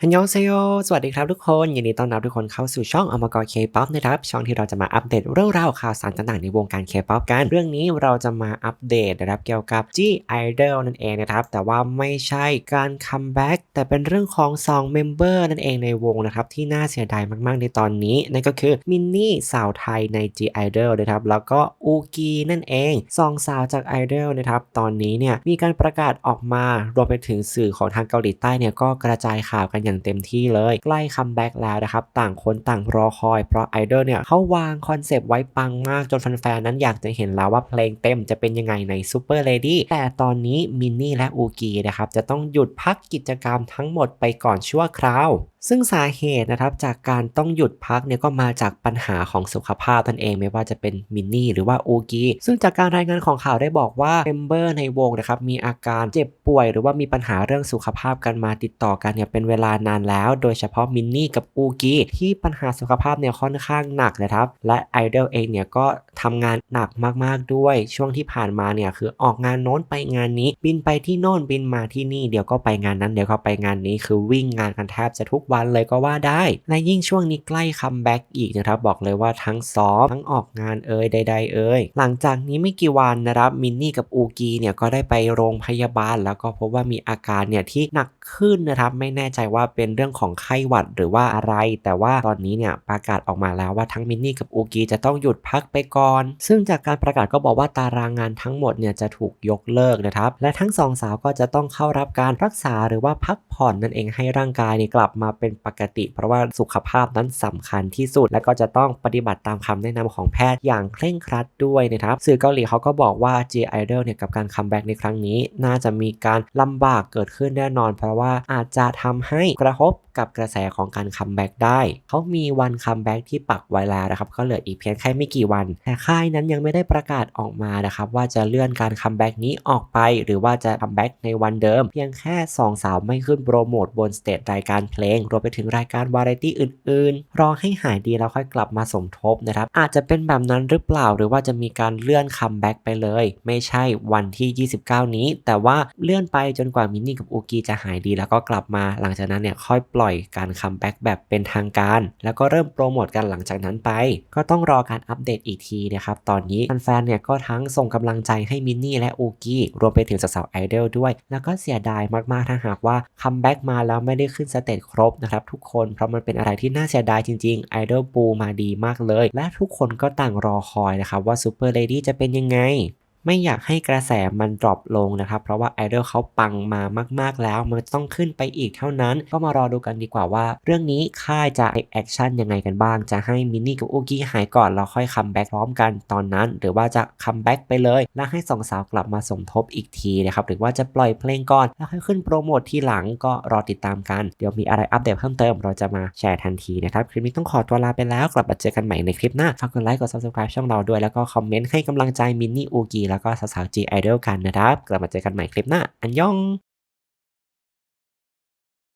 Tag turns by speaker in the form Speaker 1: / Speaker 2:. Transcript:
Speaker 1: ฮันยองเซโยสวัสดีครับทุกคน ยินดีต้อนรับทุกคนเข้าสู่ช่องอมกรเคป๊อปนะครับ ช่องที่เราจะมาอัปเดตเรื่องราวข่าวสารต่างๆในวงการเคป๊อปกัน เรื่องนี้เราจะมาอัปเดตนะครับเกี่ยวกับ G Idol นั่นเองนะครับ แต่ว่าไม่ใช่การคัมแบ็กแต่เป็นเรื่องของ2เมมเบอร์นั่นเองในวงนะครับ ที่น่าเสียดายมากๆในตอนนี้ นั่นก็คือมินนี่สาวไทยใน G Idol นะครับ แล้วก็อูกีนั่นเองสองสาวจาก Idol นะครับ ตอนนี้เนี่ยมีการประกาศออกมารวมไปถึงสื่อของทางเกาหลีใต้เนี่ยก็กระจายข่าวกันอย่างเต็มที่เลย ใกล้คัมแบ็กแล้วนะครับ ต่างคนต่างรอคอย เพราะไอดอลเนี่ยเขาวางคอนเซปต์ไว้ปังมากจนแฟนๆนั้นอยากจะเห็นแล้วว่าเพลงเต็มจะเป็นยังไงในซูเปอร์เลดี้แต่ตอนนี้มินนี่และอูกีนะครับจะต้องหยุดพักกิจกรรมทั้งหมดไปก่อนชั่วคราว ซึ่งสาเหตุนะครับจากการต้องหยุดพักเนี่ยก็มาจากปัญหาของสุขภาพนั่นเองไม่ว่าจะเป็นมินนี่หรือว่าอูกีซึ่งจากการรายงานของข่าวได้บอกว่าเมมเบอร์ในวงนะครับมีอาการเจ็บป่วย หรือว่ามีปัญหาเรื่องสุขภาพกันมาติดต่อกันเนี่ยเป็นเวลานานแล้ว โดยเฉพาะมินนี่กับอูกีที่ปัญหาสุขภาพเนี่ยค่อนข้างหนักนะครับและไอดอลเองเนี่ยก็ทำงานหนักมากๆด้วย ช่วงที่ผ่านมาเนี่ยคือออกงานโน้นไปงานนี้ บินไปที่โน่นบินมาที่นี่เดี๋ยวก็ไปงานนั้นเดี๋ยวก็ไปงานนี้คือวิ่งงานกันแทบจะทุกวันเลยก็ว่าได้ และยิ่งช่วงนี้ใกล้คัมแบ็กอีกนะครับบอกเลยว่าทั้งซ้อมทั้งออกงานเอ่ยใด ๆ เอ่ยหลังจากนี้ไม่กี่วันนะครับมินนี่กับอูกีเนี่ยก็ได้ไปโรงพยาบาล แล้วก็พบว่ามีอาการเนี่ยที่หนักขึ้นนะครับไม่แน่ใจว่าเป็นเรื่องของไข้หวัดหรือว่าอะไร แต่ว่าตอนนี้เนี่ยประกาศออกมาแล้วว่าทั้งมินนี่กับอูกีจะต้องหยุดพักไปก่อน ซึ่งจากการประกาศก็บอกว่าตารางงานทั้งหมดเนี่ยจะถูกยกเลิกนะครับและทั้งสองสาวก็จะต้องเข้ารับการรักษาหรือว่าพักผ่อนนั่นเองให้ร่างกายเนี่ยกลับมาเป็นปกติ เพราะว่าสุขภาพนั้นสำคัญที่สุด และก็จะต้องปฏิบัติตามคำแนะนำของแพทย์อย่างเคร่งครัดด้วยนะครับสื่อเกาหลีเขาก็บอกว่า J Idol เนี่ยกับการคัมแบ็กในครั้งนี้ น่าจะมีการลำบากเกิดขึ้นแน่นอน เพราะว่าอาจจะทำให้กระทบกับกระแสของการคัมแบ็กได้ เขามีวันคัมแบ็กที่ปักไว้แล้วนะครับ ก็เหลืออีกเพียงแค่ไม่กี่วัน แต่ค่ายนั้นยังไม่ได้ประกาศออกมานะครับ ว่าจะเลื่อนการคัมแบ็กนี้ออกไป หรือว่าจะคัมแบ็กในวันเดิม เพียงแค่สองสาวไม่ขึ้นโปรโมทบนสเตจรายการเพลงรวมไปถึงรายการวาไรตี้อื่นๆ รอให้หายดีแล้วค่อยกลับมาสมทบนะครับ อาจจะเป็นแบบนั้นหรือเปล่าหรือว่าจะมีการเลื่อนคัมแบ็กไปเลย ไม่ใช่วันที่ 29 นี้ แต่ว่าเลื่อนไปจนกว่ามินนี่กับอูกีจะหายดีแล้วก็กลับมา หลังจากนั้นเนี่ยค่อยปล่อยการคัมแบ็กแบบเป็นทางการ แล้วก็เริ่มโปรโมทกันหลังจากนั้นไป ก็ต้องรอการอัปเดตอีกทีนะครับตอนนี้แฟนๆเนี่ยก็ทั้งส่งกำลังใจให้มินนี่และอูกี้รวมไปถึงสาวๆไอดอลด้วย แล้วก็เสียดายมากๆถ้าหากว่าคัมแบ็กมาแล้วไม่ได้ขึ้นสเตจครบนะครับทุกคนเพราะมันเป็นอะไรที่น่าเสียดายจริงๆไอดอลปูมาดีมากเลย และทุกคนก็ต่างรอคอยนะครับว่าซูเปอร์เลดี้จะเป็นยังไง ไม่อยากให้กระแสมันดรอปลงนะครับ เพราะว่าไอดอลเขาปังมามาก ๆแล้ว มันต้องขึ้นไปอีกเท่านั้น ก็มารอดูกันดีกว่าว่า เรื่องนี้ค่ายจะแอคชั่นยังไงกันบ้าง จะให้มินนี่กับอูกี้หายก่อนแล้วค่อยคัมแบ็กพร้อมกันตอนนั้น หรือว่าจะคัมแบ็กไปเลย แล้วให้สองสาวกลับมาสมทบอีกทีนะครับหรือว่าจะปล่อยเพลงก่อนแล้วค่อยขึ้นโปรโมททีหลังก็รอติดตามกันเดี๋ยวมีอะไรอัปเดตเพิ่มเติมเราจะมาแชร์ทันทีนะครับคลิปนี้ต้องขอตัวลาไปแล้วกลับมาเจอกันใหม่ในคลิปหน้าฝากกดไลค์กด subscribe ช่องเราด้วยแล้วก็คอมเมนต์ให้กำลังใจมินนี่อูกีแล้วแล้วก็สาวๆ G Idol กันนะครับ กลับมาเจอกันใหม่คลิปหน้า อันยอง